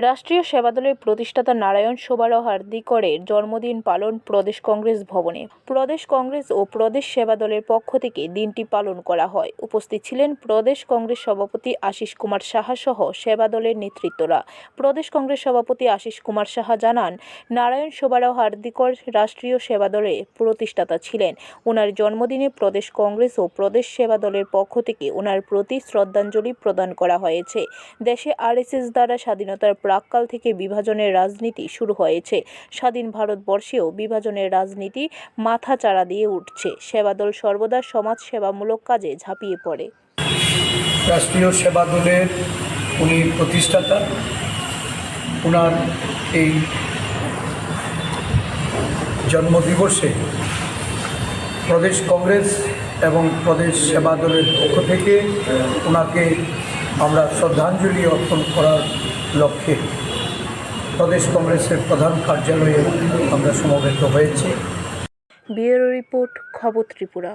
রাষ্ট্রীয় সেবাদলের প্রতিষ্ঠাতা নারায়ণ শোভারও হার্দিকরের জন্মদিন পালন প্রদেশ কংগ্রেস ভবনে। প্রদেশ কংগ্রেস ও প্রদেশ সেবাদলের পক্ষ থেকে দিনটি পালন করা হয়। উপস্থিত ছিলেন প্রদেশ কংগ্রেস সভাপতি আশিস কুমার সাহা সহ সেবাদলের নেতৃত্বরা। প্রদেশ কংগ্রেস সভাপতি আশিস কুমার সাহা জানান, নারায়ণ শোভারও হার্দিকর রাষ্ট্রীয় সেবাদলের প্রতিষ্ঠাতা ছিলেন। ওনার জন্মদিনে প্রদেশ কংগ্রেস ও প্রদেশ সেবাদলের পক্ষ থেকে ওনার প্রতি শ্রদ্ধাঞ্জলি প্রদান করা হয়েছে। দেশে আরএসএস দ্বারা স্বাধীনতার প্রাককাল থেকে বিভাজনের রাজনীতি শুরু হয়েছে। স্বাধীন ভারতবর্ষেও বিভাজনের রাজনীতি মাথাচাড়া দিয়ে উঠছে। সেবাদল সর্বদা সমাজ সেবামূলক কাজে ঝাঁপিয়ে পড়ে। রাষ্ট্রীয় সেবা দলের উনি প্রতিষ্ঠাতা। ওনার এই জন্মদিবসে প্রদেশ কংগ্রেস এবং প্রদেশ সেবা দলের পক্ষ থেকে ওনাকে আমরা শ্রদ্ধাঞ্জলি অর্পণ করার লক্ষ্যে প্রদেশ কংগ্রেসের প্রধান কার্যালয়ে আমরা সমবেত হয়েছি। ব্যুরো রিপোর্ট খবর ত্রিপুরা।